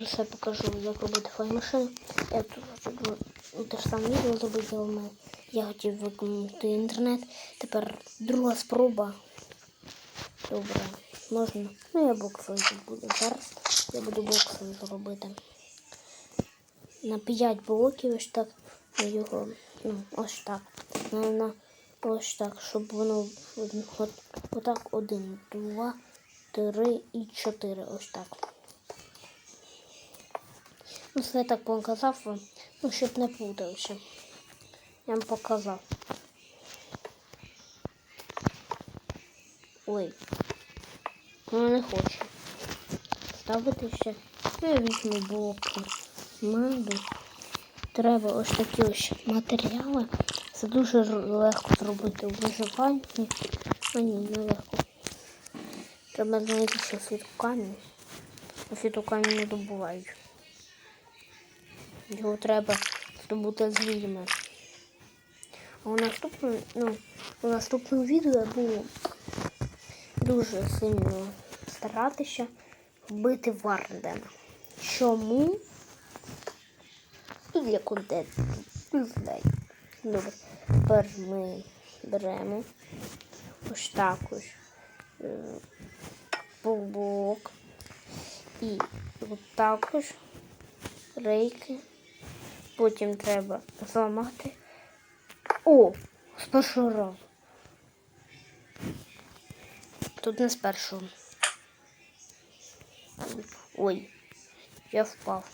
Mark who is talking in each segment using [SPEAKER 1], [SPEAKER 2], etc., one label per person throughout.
[SPEAKER 1] Все покажу, як робити файлмашину. Я тут те ж саме відео зробити, але я хотів виконати інтернет. Тепер друга спроба. Добре, можна. Ну я боксовий тут буду. Зараз я буду боксовий зробити. На 5 блоків ось так його. Ну, ось так. На, на, ось так, щоб воно от, отак один, два, три і чотири. Ось так. Ну, це так показав вам, ну, щоб не плутався. Я вам показав. Ой. Ну не хочу. Ставити ще. Я візьму блоки. Меду. Треба ось такі ось матеріали. Це дуже легко зробити у виживанні. А ні, не легко. Треба знайти ще світу камінь. Світу камінь не добувають. Його треба здобути з відьми. А у наступному, ну, у наступному відео я буду дуже сильно старатися вбити Вардена. Чому? І для контенту. Добре. Тепер ми беремо ось так ось е. І от так ось рейки. Потім треба зламати. О! З першого разу. Тут не з першого. Ой, я впав.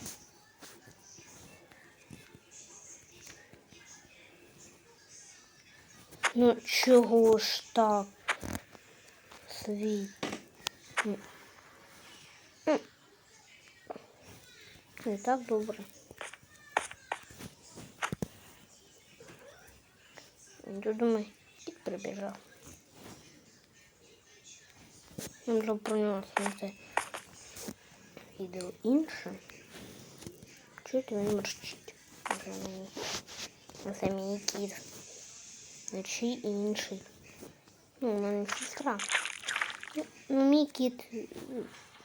[SPEAKER 1] Ну чого ж так? Світ. Не так добре. Я думаю, кіт прибіжав. Нам треба про нього зняти відео інше. Чуєте, він морщить. Це мій кіт. Чи інший. Ну, у мене сестра. Ну, мій кіт,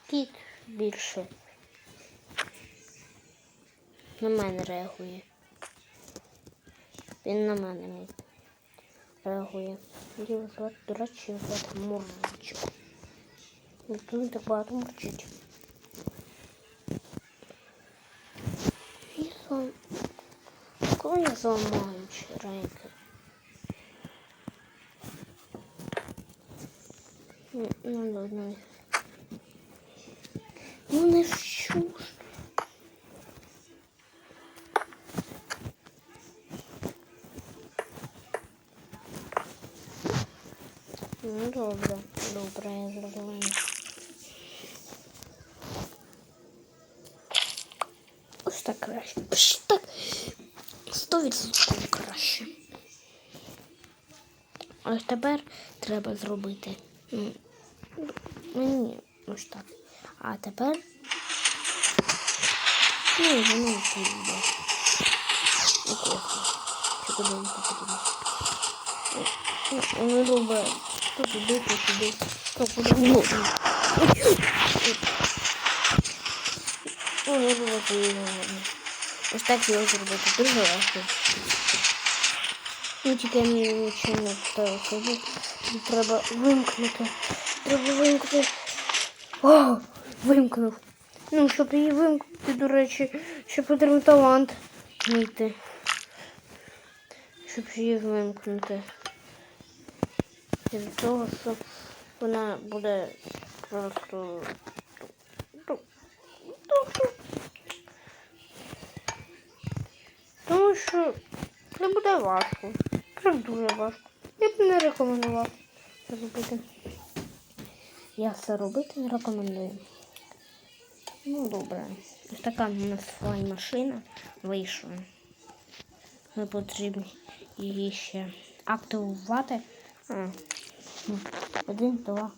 [SPEAKER 1] кіт більше. На мене реагує. Він на мене мій реагує. Його звати, до речі, звати Мурчик. Не так багато мурчить. І зам... Коли я зламаю? Ну, ну, ладно. Ну, не Ну, добре, добре, я зрозумію. Ось так краще. Ось так. Сто відсотків краще. Ось тепер треба зробити. м, Мені ось так. А тепер. Ну, воно не піде. І кофе. Чи куди він потрібно? Ну, любе. То туди, то туди. То куди. Ну, то і угодно. Ось так його зробити. Дуже легко. Ну, тільки мені нічого не поставити. Треба вимкнути. Треба вимкнути. О, вимкнув. Ну, щоб її вимкнути, до речі, ще потрібен талант вміти. Щоб її вимкнути. Від того, що вона буде просто. Тому що це буде важко. Це дуже важко. Я б не рекомендував це робити. Я це робити не рекомендую. Ну, добре. Ось така у нас флай-машина вийшла. Ми потрібно її ще активувати. Один, два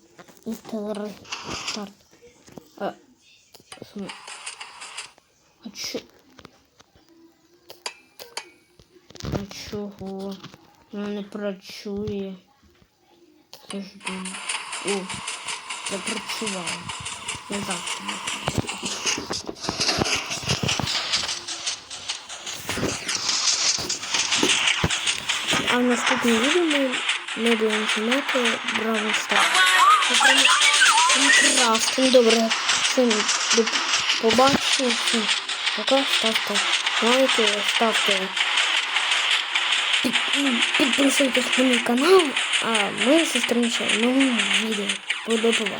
[SPEAKER 1] і три. Старт. Е, а, а чо? А чого? Вона не працює. Подожди. О, я працювала. Я так. А в наступному відео ми ми будемо знімати Бравл Стар. Прекрасно. Ну добре. Всім до побачення. Пока. Ставте лайки, ставте. під- Підписуйтесь на мій канал, а ми зустрінемося в новому відео. До побачення.